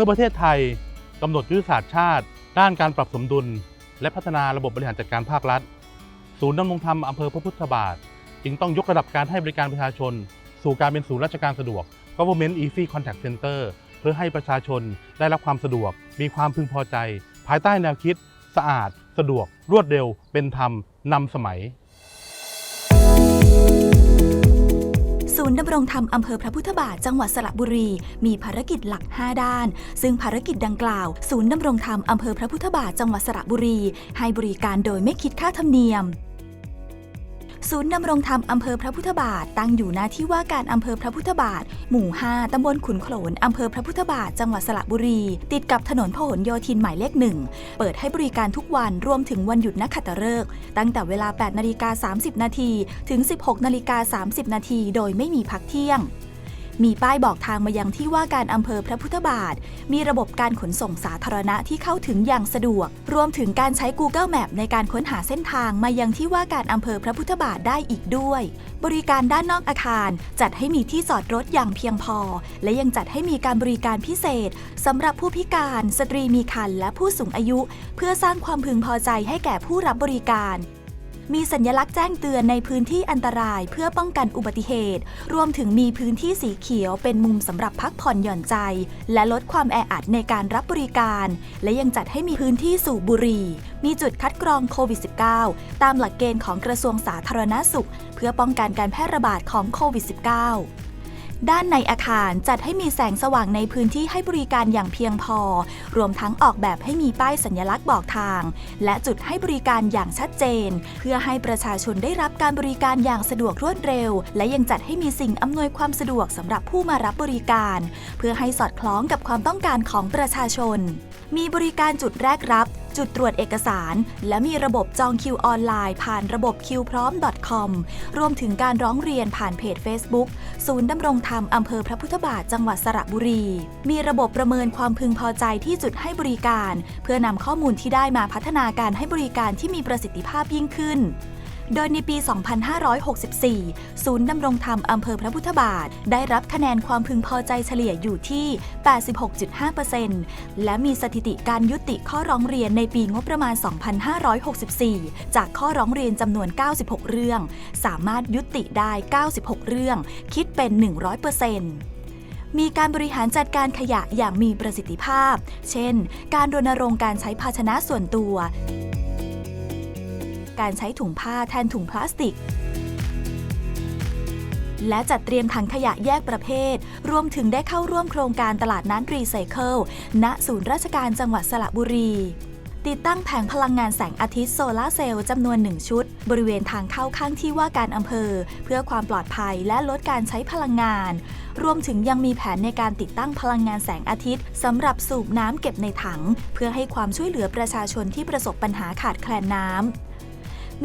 มื่อประเทศไทยกำหนดยุทธศาสตร์ชาติ ด้านการปรับสมดุล และพัฒนาระบบบริหารจัดการภาครัฐ ศูนย์ดำรงธรรมอำเภอพระพุทธบาท จึงต้องยกระดับการให้บริการประชาชน สู่การเป็นศูนย์ราชการสะดวก Government Easy Contact Center เพื่อให้ประชาชนได้รับความสะดวก มีความพึงพอใจ ภายใต้แนวคิด สะอาด สะดวก รวดเร็ว เป็นธรรมนำสมัย ศูนย์ดำรงธรรมอำเภอพระพุทธบาทจังหวัดสระบุรี มีภารกิจหลัก 5 ด้าน ซึ่งภารกิจดังกล่าว ศูนย์ดำรงธรรมอำเภอพระพุทธบาทจังหวัดสระบุรี ให้บริการโดยไม่คิดค่าธรรมเนียม ศูนย์ดำรงธรรมอำเภอพระพุทธบาท ตั้งอยู่ณที่ว่าการอำเภอพระพุทธบาท หมู่ 5 ตำบลขุนโขลนอำเภอพระพุทธบาท จังหวัดสระบุรี ติดกับถนนพหลโยธินหมายเลขหนึ่ง เปิดให้บริการทุกวันรวมถึงวันหยุดนักขัตฤกษ์ตั้งแต่เวลา 8 นาฬิกา 30 นาที ถึง 16 นาฬิกา 30 นาที โดยไม่มีพักเที่ยง มีป้ายบอกทางมายังที่ว่าการอำเภอพระพุทธบาท มีระบบการขนส่งสาธารณะที่เข้าถึงอย่างสะดวก รวมถึงการใช้ Google Map ในการค้นหาเส้นทางมายังที่ว่าการอำเภอพระพุทธบาทได้อีกด้วย บริการด้านนอกอาคารจัดให้มีที่จอดรถอย่างเพียงพอ และยังจัดให้มีการบริการพิเศษสำหรับผู้พิการ สตรีมีครรภ์และผู้สูงอายุ เพื่อสร้างความพึงพอใจให้แก่ผู้รับบริการ มีสัญลักษณ์แจ้งเตือนในพื้นที่อันตรายเพื่อป้องกันอุบัติเหตุ รวมถึงมีพื้นที่สีเขียวเป็นมุมสำหรับพักผ่อนหย่อนใจ และลดความแออัดในการรับบริการ และยังจัดให้มีพื้นที่สูบบุหรี่ มีจุดคัดกรองโควิด -19 ตามหลักเกณฑ์ของกระทรวงสาธารณสุข เพื่อป้องกันการแพร่ระบาดของโควิด -19 ด้านในอาคารจัดให้มีแสงสว่างในพื้นที่ให้บริการอย่างเพียงพอ รวมทั้งออกแบบให้มีป้ายสัญลักษณ์บอกทาง และจุดให้บริการอย่างชัดเจน เพื่อให้ประชาชนได้รับการบริการอย่างสะดวกรวดเร็ว และยังจัดให้มีสิ่งอำนวยความสะดวกสำหรับผู้มารับบริการ เพื่อให้สอดคล้องกับความต้องการของประชาชน มีบริการจุดแรกรับจุดตรวจเอกสาร และมีระบบจองคิวออนไลน์ ผ่านระบบคิวพร้อม .com รวมถึงการร้องเรียนผ่านเพจ Facebook ศูนย์ดำรงธรรมอำเภอพระพุทธบาทจังหวัดสระบุรี มีระบบประเมินความพึงพอใจที่จุดให้บริการ เพื่อนำข้อมูลที่ได้มาพัฒนาการให้บริการที่มีประสิทธิภาพยิ่งขึ้น โดยในปี 2564 ศูนย์ดำรงธรรมอำเภอพระพุทธบาท ได้รับคะแนนความพึงพอใจเฉลี่ยอยู่ที่ 86.5%และมีสถิติการยุติข้อร้องเรียนในปีงบประมาณ 2564 จากข้อร้องเรียนจำนวน 96 เรื่อง สามารถยุติได้ 96 เรื่อง คิดเป็น 100%มีการบริหารจัดการขยะอย่างมีประสิทธิภาพ เช่น การรณรงค์การใช้ภาชนะส่วนตัว การใช้ถุงผ้าแทนถุงพลาสติก และจัดเตรียมถังขยะแยกประเภท รวมถึงได้เข้าร่วมโครงการตลาดนัดรีไซเคิลณศูนย์ราชการจังหวัดสระบุรีติดตั้งแผงพลังงานแสงอาทิตย์โซลาร์เซลล์จำนวนหนึ่งชุด บริเวณทางเข้าข้างที่ว่าการอำเภอ เพื่อความปลอดภัยและลดการใช้พลังงาน รวมถึงยังมีแผนในการติดตั้งพลังงานแสงอาทิตย์สำหรับสูบน้ำเก็บในถัง เพื่อให้ความช่วยเหลือประชาชนที่ประสบปัญหาขาดแคลนน้ำ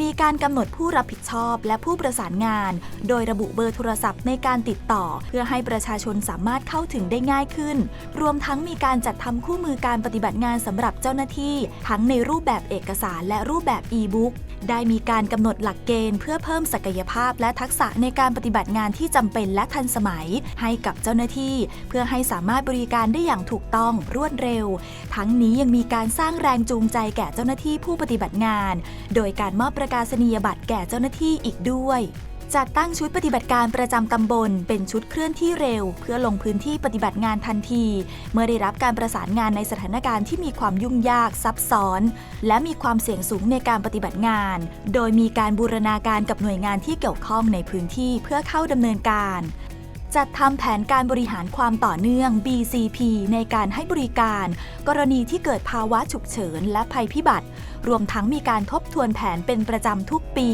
มีการกำหนดผู้รับผิดชอบและผู้ประสานงาน โดยระบุเบอร์โทรศัพท์ในการติดต่อ เพื่อให้ประชาชนสามารถเข้าถึงได้ง่ายขึ้น รวมทั้งมีการจัดทำคู่มือการปฏิบัติงานสำหรับเจ้าหน้าที่ ทั้งในรูปแบบเอกสารและรูปแบบอีบุ๊ก ได้มีการกำหนดหลักเกณฑ์เพื่อเพิ่มศักยภาพและทักษะในการปฏิบัติงานที่จำเป็นและทันสมัย ให้กับเจ้าหน้าที่ เพื่อให้สามารถบริการได้อย่างถูกต้องรวดเร็ว ทั้งนี้ยังมีการสร้างแรงจูงใจแก่เจ้าหน้าที่ผู้ปฏิบัติงาน โดยการมอบประกาศนียบัตรแก่เจ้าหน้าที่อีกด้วย จัดตั้งชุดปฏิบัติการประจำตำบล เป็นชุดเคลื่อนที่เร็ว เพื่อลงพื้นที่ปฏิบัติงานทันที เมื่อได้รับการประสานงานในสถานการณ์ที่มีความยุ่งยากซับซ้อน และมีความเสี่ยงสูงในการปฏิบัติงาน โดยมีการบูรณาการกับหน่วยงานที่เกี่ยวข้องในพื้นที่เพื่อเข้าดำเนินการจัดทำแผนการบริหารความต่อเนื่อง BCP ในการให้บริการ กรณีที่เกิดภาวะฉุกเฉินและภัยพิบัติ รวมทั้งมีการทบทวนแผนเป็นประจำทุกปี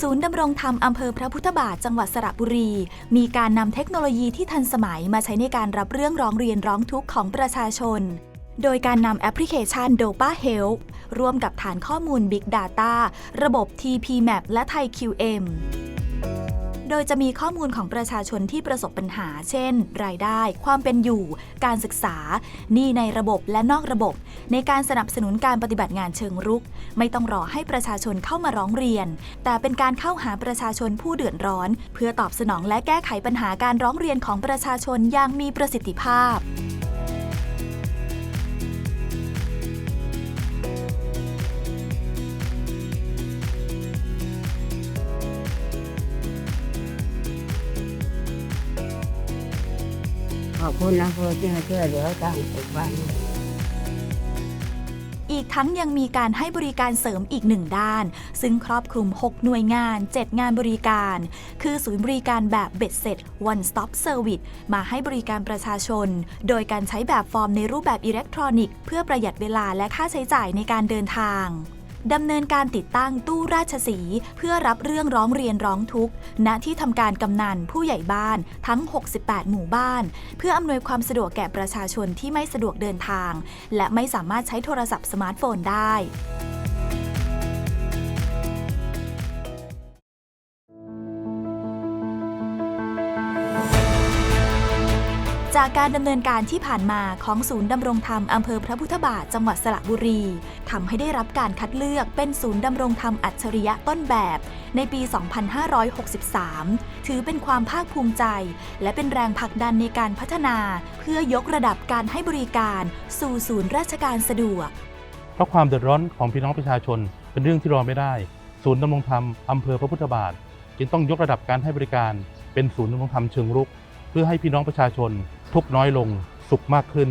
ศูนย์ดำรงธรรมอำเภอพระพุทธบาทจังหวัดสระบุรี มีการนำเทคโนโลยีที่ทันสมัยมาใช้ในการรับเรื่องร้องเรียนร้องทุกข์ของประชาชน โดยการนำแอปพลิเคชัน Dopa Health ร่วมกับฐานข้อมูล Big Data ระบบ TP Map และไทย QM โดยจะมีข้อมูลของประชาชนที่ประสบปัญหา เช่น รายได้ ความเป็นอยู่ การศึกษาหนี้ในระบบและนอกระบบ ในการสนับสนุนการปฏิบัติงานเชิงรุก ไม่ต้องรอให้ประชาชนเข้ามาร้องเรียน แต่เป็นการเข้าหาประชาชนผู้เดือดร้อน เพื่อตอบสนองและแก้ไขปัญหาการร้องเรียนของประชาชนอย่างมีประสิทธิภาพ คุณนะเพื่อที่มาช่วยเหลือต่างสุบ้านอีกทั้งยังมีการให้บริการเสริมอีกหนึ่งด้าน ซึ่งครอบคลุม 6 หน่วยงาน 7 งานบริการ คือศูนย์บริการแบบเบ็ดเสร็จ one stop service มาให้บริการประชาชน โดยการใช้แบบฟอร์มในรูปแบบอิเล็กทรอนิกส์เพื่อประหยัดเวลาและค่าใช้จ่ายในการเดินทาง ดำเนินการติดตั้งตู้ราชสีเพื่อรับเรื่องร้องเรียนร้องทุกข์ ณที่ทำการกำนันผู้ใหญ่บ้านทั้ง 68 หมู่บ้าน เพื่ออำนวยความสะดวกแก่ประชาชนที่ไม่สะดวกเดินทาง และไม่สามารถใช้โทรศัพท์สมาร์ทโฟนได้ จากการดำเนินการที่ผ่านมาของศูนย์ดำรงธรรมอำเภอพระพุทธบาทจังหวัดสระบุรีทำให้ได้รับการคัดเลือกเป็นศูนย์ดำรงธรรมอัจฉริยะต้นแบบ ในปี 2563 ถือเป็นความภาคภูมิใจ และเป็นแรงผลักดันในการพัฒนา เพื่อยกระดับการให้บริการ สู่ศูนย์ราชการสะดวก เพราะความเดือดร้อนของพี่น้องประชาชนเป็นเรื่องที่รอไม่ได้ ศูนย์ดำรงธรรมอำเภอพระพุทธบาท จึงต้องยกระดับการให้บริการเป็นศูนย์ดำรงธรรมเชิงรุก พื่อให้พี่น้องประชาชนทุกน้อยลงสุขมากขึ้น